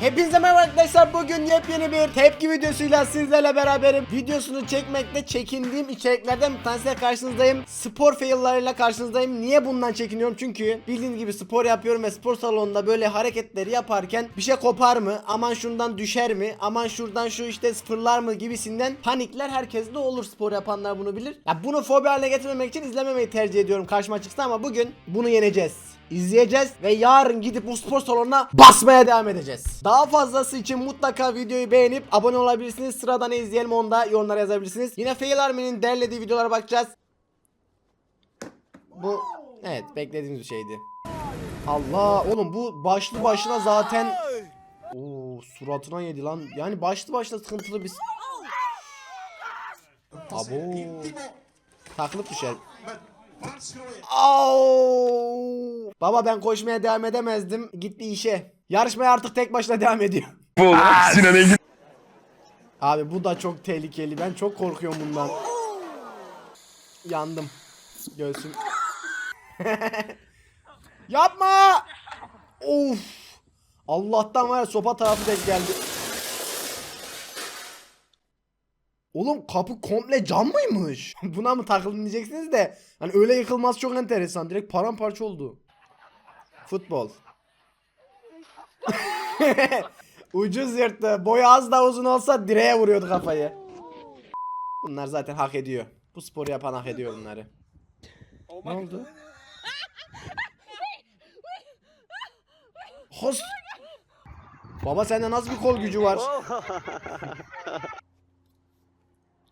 Hepinize merhaba arkadaşlar. Bugün yepyeni bir tepki videosuyla sizlerle beraberim. Videosunu çekmekte çekindiğim içeriklerden bir tanesiyle karşınızdayım. Spor faillarıyla karşınızdayım. Niye bundan çekiniyorum? Çünkü bildiğiniz gibi spor yapıyorum ve spor salonunda böyle hareketleri yaparken Bir şey kopar mı? Aman şundan düşer mi? Aman şuradan şu işte fırlar mı gibisinden panikler herkeste olur spor yapanlar bunu bilir. Ya bunu fobi haline getirmemek için izlememeyi tercih ediyorum karşıma çıksa ama bugün bunu yeneceğiz izleyeceğiz ve yarın gidip bu spor salonuna basmaya devam edeceğiz. Daha fazlası için mutlaka videoyu beğenip abone olabilirsiniz. Sırada ne izleyelim onu da yorumlara yazabilirsiniz. Yine Fail Army'nin derlediği videolara bakacağız. Bu evet beklediğimiz bir şeydi. Allah oğlum bu başlı başına zaten Oo suratına yedi lan. Yani başlı başına sıkıntılı bir Abo. Takılıp düşer. Au! Baba ben koşmaya devam edemezdim. Gitti işe. Yarışmaya artık tek başına devam ediyor. Sinan Engin Abi bu da çok tehlikeli. Ben çok korkuyorum bundan. Yandım. Göğsüm. Yapma! Of! Allah'tan var ya sopa tarafı denk geldi. Oğlum kapı komple cam mıymış? Buna mı takıldın diyeceksiniz de hani öyle yıkılması çok enteresan. Direkt paramparça oldu. Futbol. Ucuz yırttı. Boyu az da uzun olsa direğe vuruyordu kafayı. Bunlar zaten hak ediyor. Bu sporu yapan hak ediyor bunları. Ne oldu? Host. Baba sende nasıl bir kol gücü var?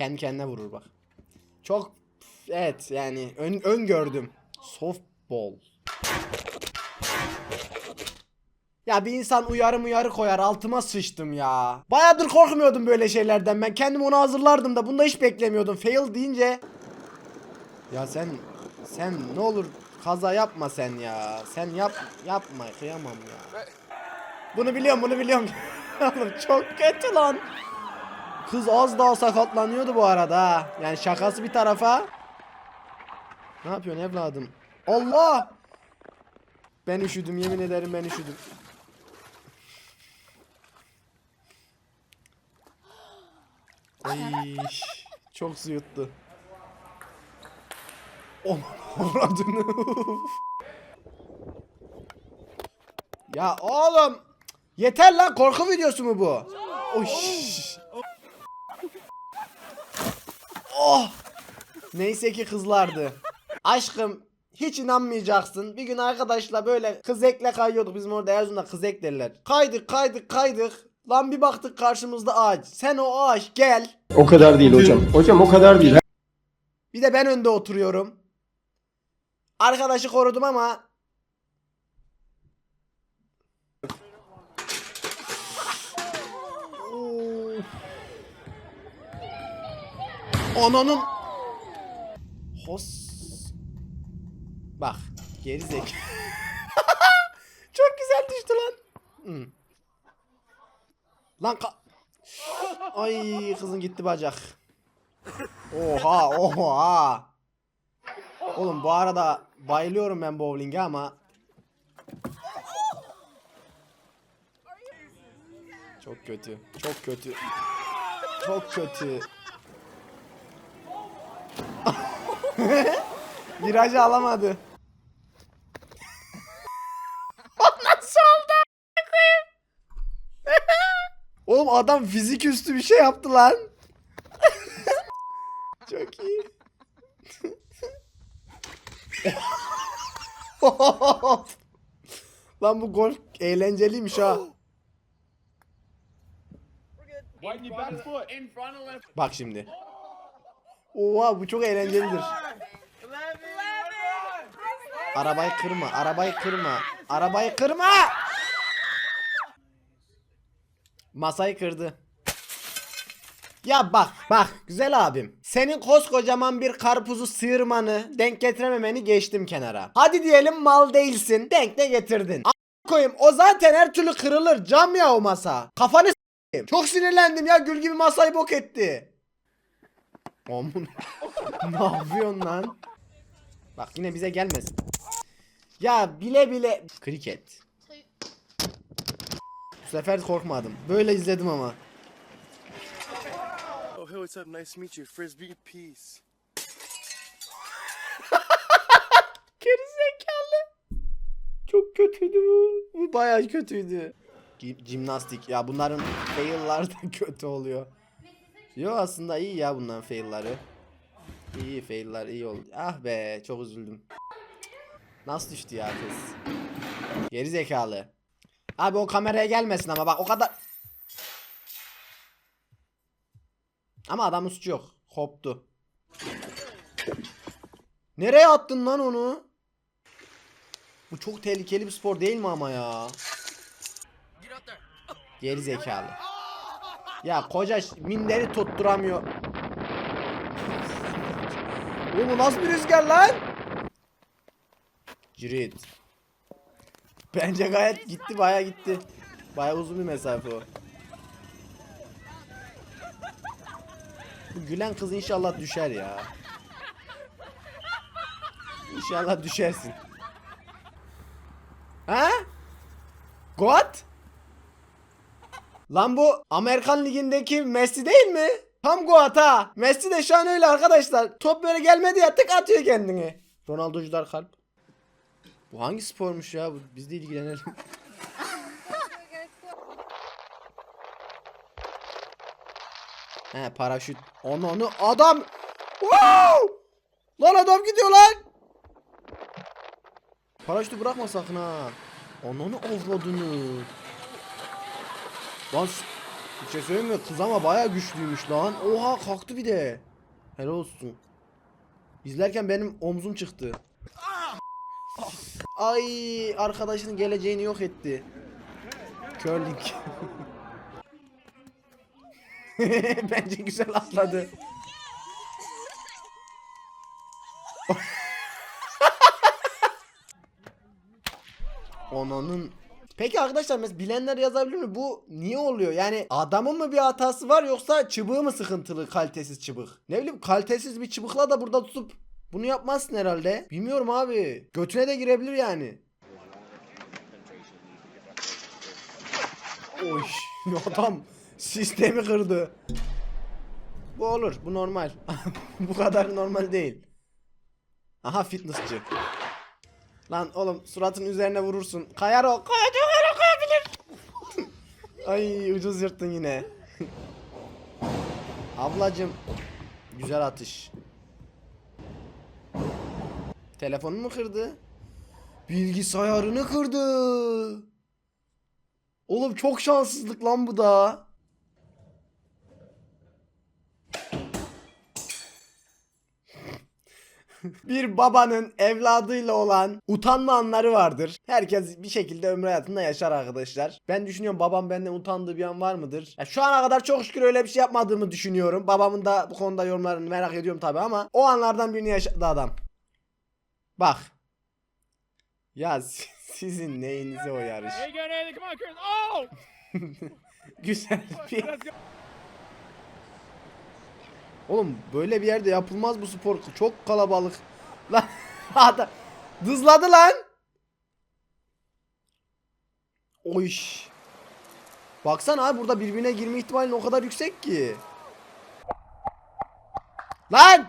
Kendi kendine vurur bak. Çok evet yani ön, öngördüm. Softball. Ya bir insan uyarı uyarı koyar altıma sıçtım ya. Bayağıdır korkmuyordum böyle şeylerden ben kendim onu hazırlardım da bunda hiç beklemiyordum. Fail deyince. Ya sen sen ne olur kaza yapma sen ya. Sen yap yapma kıyamam ya. Bunu biliyorum bunu biliyorum. Oğlum çok kötü lan. Kız az daha sakatlanıyordu bu arada. Yani şakası bir tarafa. Ne yapıyorsun evladım? Allah! Ben üşüdüm yemin ederim ben üşüdüm. Ay, çok su yuttu. Onun ya oğlum. Yeter lan korku videosu mu bu? Oy. Oh. Neyse ki kızlardı. Aşkım hiç inanmayacaksın. Bir gün arkadaşla böyle kız ekle kayıyorduk. Bizim orada Erzurum'da kız ek derler. Kaydık kaydık kaydık. Lan bir baktık karşımızda ağaç. Sen o ağaç gel. O kadar değil hocam. Hocam o kadar değil. Bir de ben önde oturuyorum. Arkadaşı korudum ama Ananın Hos Bak gerizek Çok güzel düştü lan. Lan ka Ay kızın gitti bacak Oha oha. Oğlum bu arada bayılıyorum ben bowling'e ama Çok kötü. Çok kötü. Çok kötü. Virajı alamadı. Nasıl oldu? Oğlum adam fizik üstü bir şey yaptı lan. Çok iyi. Lan bu golf eğlenceliymiş ha. Bak şimdi. Oha bu çok eğlencelidir. Arabayı kırma, arabayı kırma. Arabayı kırma! Masayı kırdı. Ya bak bak güzel abim. Senin koskocaman bir karpuzu sıyırmanı denk getirememeni geçtim kenara. Hadi diyelim mal değilsin. Denk de getirdin. A koyayım o zaten her türlü kırılır. Cam ya o masa. Kafanı s**eyim. Çok sinirlendim ya gül gibi masayı bok etti. Aman. ne yapıyorsun lan? Bak yine bize gelmesin. Ya bile bile. Kriket. Bu sefer korkmadım. Böyle izledim ama. Oh, hey, what's up? Nice to meet you. Frisbee, peace. Gerizekalı. Çok kötüydü bu. Bu bayağı kötüydü. Jimnastik ya bunların fail'lar da kötü oluyor. Yo aslında iyi ya bunların fail'ları. İyi fail'lar iyi oldu. Ah be çok üzüldüm. Nasıl düştü ya kız? Geri zekalı. Abi o kameraya gelmesin ama bak o kadar. Ama adamın suçu yok. Koptu. Nereye attın lan onu? Bu çok tehlikeli bir spor değil mi ama ya? Geri zekalı. Ya koca minderi tutturamıyor. Oğlum nasıl bir rüzgar lan? Cirit. Bence gayet gitti baya gitti. Baya uzun bir mesafe o. Bu gülen kız inşallah düşer ya. İnşallah düşersin. Ha? Goat? Lan bu Amerikan ligindeki Messi değil mi? Tam Goat ha. Messi de şu an öyle arkadaşlar. Top böyle gelmedi ya tık atıyor kendini. Ronaldocular kalp. Bu hangi spormuş ya? Biz de ilgilenelim. He paraşüt. Onu onu adam. Wow! Lan adam gidiyor lan. Paraşütü bırakma sakın ha. Ananı avradını. Lan bir şey söyleyeyim mi? Kız ama baya güçlüymüş lan. Oha kalktı bir de. Helal olsun. İzlerken benim omzum çıktı. Ay arkadaşının geleceğini yok etti. Curling. Bence güzel atladı. Onanın Peki arkadaşlar mesela bilenler yazabilir mi? Bu niye oluyor? Yani adamın mı bir hatası var yoksa çıbığı mı sıkıntılı kalitesiz çıbık? Ne bileyim kalitesiz bir çıbıkla da burada tutup bunu yapmazsın herhalde. Bilmiyorum abi. Götüne de girebilir yani. Oy adam sistemi kırdı. Bu olur. Bu normal. bu kadar normal değil. Aha fitnessçi. Lan oğlum suratın üzerine vurursun. Kayar o. Kayacak. Ay ucuz yırttın yine. Ablacım. Güzel atış. Telefonunu mu kırdı? Bilgisayarını kırdı. Oğlum çok şanssızlık lan bu da. Bir babanın evladıyla olan utanma anları vardır. Herkes bir şekilde ömrü hayatında yaşar arkadaşlar. Ben düşünüyorum babam benden utandığı bir an var mıdır? Ya şu ana kadar çok şükür öyle bir şey yapmadığımı düşünüyorum. Babamın da bu konuda yorumlarını merak ediyorum tabi ama o anlardan birini yaşadı adam. Bak. Ya si- sizin neyinize o yarış? There you go, Nathan. Come on, Chris. Oh! Güzel bir... Let's go. Oğlum böyle bir yerde yapılmaz bu spor. Çok kalabalık. Lan adam dızladı lan. O iş. Baksana abi burada birbirine girme ihtimalin o kadar yüksek ki. Lan!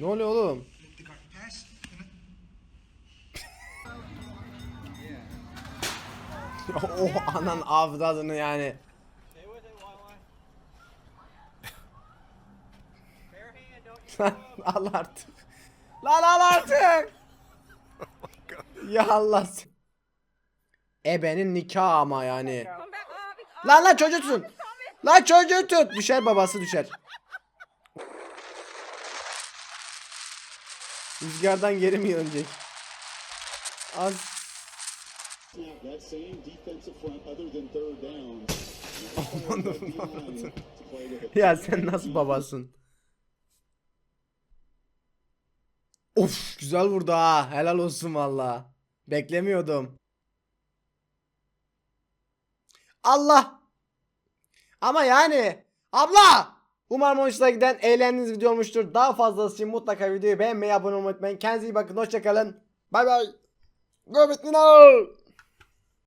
Ne oluyor oğlum? Oh anan avradını yani. Lan al artık. Lan al artık. ya Allah. Ebenin nikahı ama yani. Lan lan çocuğu tutun. Lan çocuğu tut. Düşer babası düşer. Rüzgardan geri mi dönecek? Az that same defensive front other than third down. Ya sen nasıl babasın? Of güzel vurdu ha. Helal olsun valla. Beklemiyordum. Allah. Ama yani. Abla. Umarım hoşuna giden eğlendiğiniz video olmuştur. Daha fazlası için mutlaka videoyu beğenmeyi, abone olmayı unutmayın. Kendinize iyi bakın. Hoşçakalın. Bay bay. Go now.